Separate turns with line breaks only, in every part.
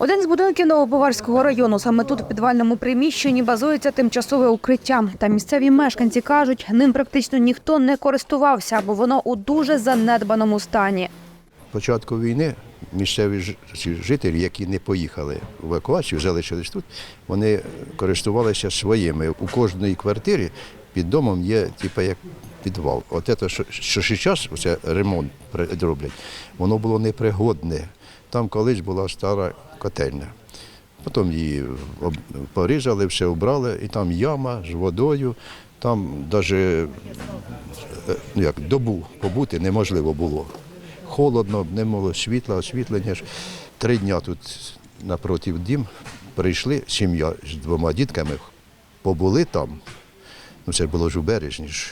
Один з будинків Новобаварського району. Саме тут, у підвальному приміщенні, базується тимчасове укриття. Та місцеві мешканці кажуть, ним практично ніхто не користувався, бо воно у дуже занедбаному стані.
початку війни місцеві жителі, які не поїхали в евакуацію, залишились тут, вони користувалися своїми. У кожній квартирі під домом є типу, як підвал. От це, що, час, оце ремонт роблять, воно було непригодне. Там колись була стара котельня. Потім її порізали, все обрали, і там яма з водою. Там навіть ну як, добу побути неможливо було. Холодно, не було світла, освітлення. Три дня тут напротив дім прийшли сім'я з двома дітками, побули там. Ну, це було ж у березні ж.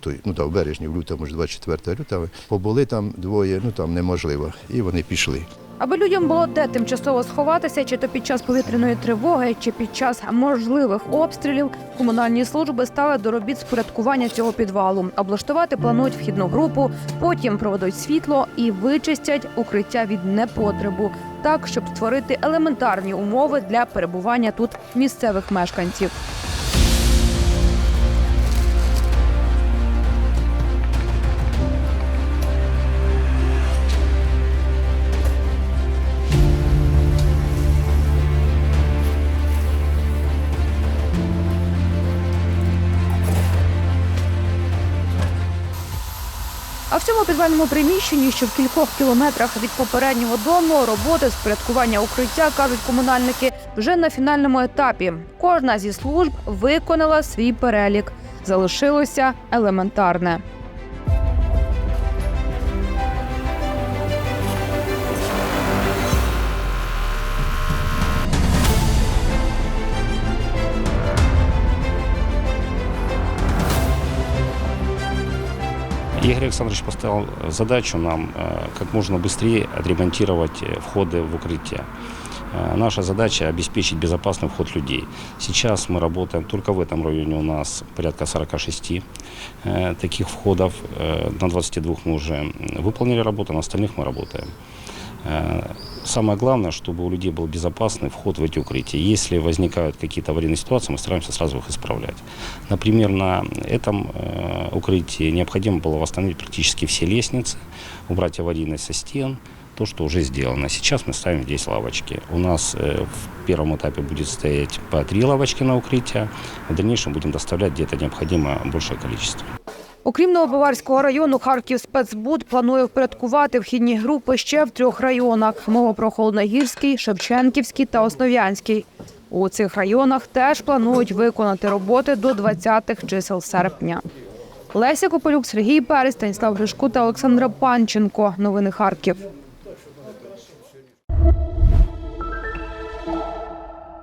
Той, ну, так, в березні, в лютому ж 24 лютого. Побули там двоє, ну там неможливо. І вони пішли.
Аби людям було де тимчасово сховатися, чи то під час повітряної тривоги, чи під час можливих обстрілів, комунальні служби стали до робіт з порядкування цього підвалу. Облаштувати планують вхідну групу, потім проведуть світло і вичистять укриття від непотребу, так щоб створити елементарні умови для перебування тут місцевих мешканців. А в цьому підвальному приміщенні, що в кількох кілометрах від попереднього дому, роботи з порядкування укриття кажуть комунальники вже на фінальному етапі. Кожна зі служб виконала свій перелік. Залишилося елементарне.
Игорь Александрович поставил задачу нам э, как можно быстрее отремонтировать э, входы в укрытие. Э, Наша задача обеспечить безопасный вход людей. Сейчас мы работаем, только в этом районе у нас порядка 46 э, таких входов. Э, На 22 мы уже выполнили работу, на остальных мы работаем. Самое главное, чтобы у людей был безопасный вход в эти укрытия. Если возникают какие-то аварийные ситуации, мы стараемся сразу их исправлять. Например, на этом э, укрытии необходимо было восстановить практически все лестницы, убрать аварийность со стен, то, что уже сделано. Сейчас мы ставим здесь лавочки. У нас э, в первом этапе будет стоять по три лавочки на укрытие. В дальнейшем будем доставлять где-то необходимое большее количество.
Окрім Новобаварського району, Харків спецбуд планує впорядкувати вхідні групи ще в трьох районах: мова про Холодногірський, Шевченківський та Основ'янський. У цих районах теж планують виконати роботи до 20-х чисел серпня. Леся Копелюк, Сергій Перець, Станіслав Гришку та Олександра Панченко. Новини Харків.